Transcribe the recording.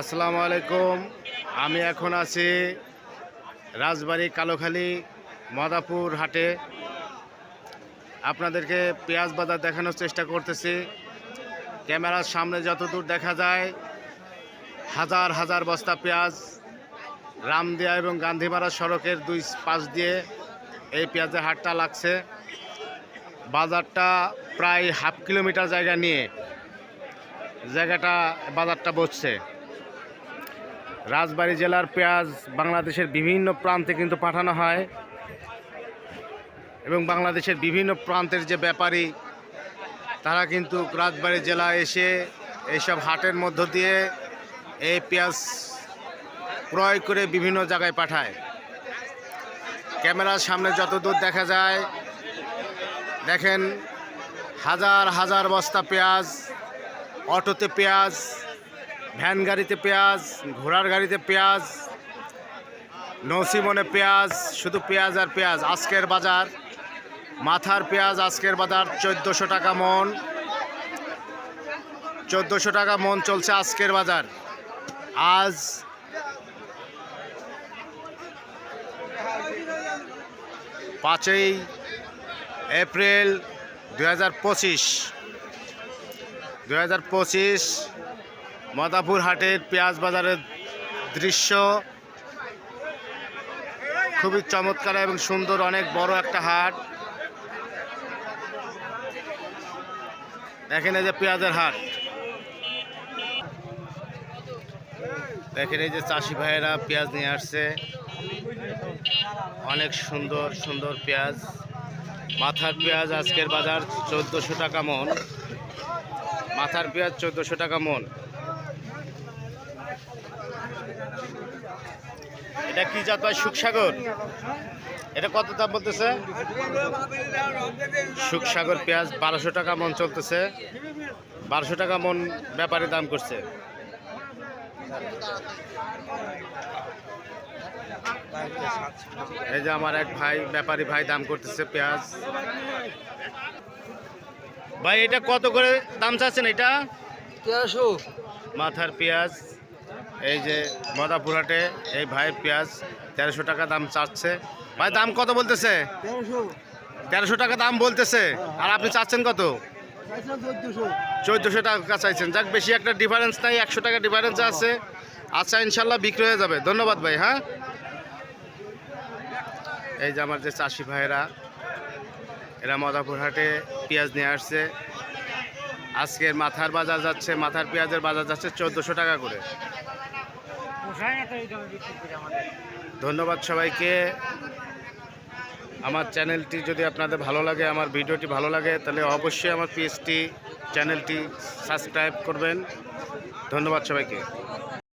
আসসালামু আলাইকুম। আমি এখন আছি রাজবাড়ি কালোখালী মাদাপুর হাটে। আপনাদেরকে পেঁয়াজ বাজার দেখানোর চেষ্টা করতেছি। ক্যামেরার সামনে যতদূর দেখা যায়, হাজার হাজার বস্তা পেঁয়াজ রামদিয়া এবং গান্ধীমারা সড়কের দুই পাশ দিয়ে এই পেঁয়াজের হাটটা লাগছে। বাজারটা প্রায় হাফ কিলোমিটার জায়গা নিয়ে জায়গাটা, বাজারটা বসছে। রাজবাড়ী জেলার পেঁয়াজ বাংলাদেশের বিভিন্ন প্রান্তে কিন্তু পাঠানো হয় এবং বাংলাদেশের বিভিন্ন প্রান্তের যে ব্যাপারী, তারা কিন্তু রাজবাড়ী জেলায় এসে এইসব হাটের মধ্য দিয়ে এই পেঁয়াজ ক্রয় করে বিভিন্ন জায়গায় পাঠায়। ক্যামেরার সামনে যতদূর দেখা যায়, দেখেন হাজার হাজার বস্তা পেঁয়াজ, অটোতে পেঁয়াজ ভ্যান গাড়িতে পেঁয়াজ, ঘোড়ার গাড়িতে পেঁয়াজ, নসিমনে পেঁয়াজ, শুধু পেঁয়াজ আর পেঁয়াজ। আজকের বাজার, মাথার পেঁয়াজ আজকের বাজার, চোদ্দোশো টাকা মন। চোদ্দোশো টাকা মন চলছে আজকের বাজার। আজ পাঁচই এপ্রিল দু হাজার পঁচিশ। দু হাজার পঁচিশ মদাপুর হাটের পেঁয়াজ বাজারের দৃশ্য খুবই চমৎকার এবং সুন্দর, অনেক বড় একটা হাট। দেখেন এই যে পেঁয়াজের হাট। দেখেন এই যে চাষি ভাইয়েরা পেঁয়াজ নিয়ে আসছে। অনেক সুন্দর সুন্দর পেঁয়াজ। মাথার পেঁয়াজ আজকের বাজার চোদ্দোশো টাকা মন। মাথার পেঁয়াজ চোদ্দোশো টাকা মন। এটা কি জাত ভাই? সুখসাগর? এটা কত দাম বলতেছে? সুখসাগর পেঁয়াজ বারোশো টাকা মন চলতেছে। বারোশো টাকা মন ব্যাপারে দাম করছে। এই যে আমার এক ভাই ব্যাপারী ভাই দাম করতেছে পেঁয়াজ। ভাই এটা কত করে দাম চাচ্ছেন এটা? তেরোশো। মাথার পেঁয়াজ। এই যে মদাপুরাটে এই ভাইয়ের পেঁয়াজ তেরোশো টাকা দাম চাচ্ছে। ভাই দাম কত বলতেছে? তেরোশো। টাকা দাম বলতেছে। আর আপনি চাচ্ছেন কত? চোদ্দোশো। টাকা চাইছেন। যাক বেশি একটা ডিফারেন্স নাই একশো টাকা ডিফারেন্স আছে। আচ্ছা ইনশাল্লাহ বিক্রি হয়ে যাবে। ধন্যবাদ ভাই হ্যাঁ? এই যে আমার যে চাষি ভাইয়েরা এরা মদাপুর হাটে পেঁয়াজ নিয়ে আসছে। আজকের মাথার বাজার যাচ্ছে মাথার পেঁয়াজের বাজার যাচ্ছে চোদ্দোশো টাকা করে। ধন্যবাদ সবাইকে। আমার চ্যানেলটি যদি আপনাদের ভালো লাগে আমার ভিডিওটি ভালো লাগে তাহলে অবশ্যই আমার পেজটি চ্যানেলটি সাবস্ক্রাইব করবেন। ধন্যবাদ সবাইকে।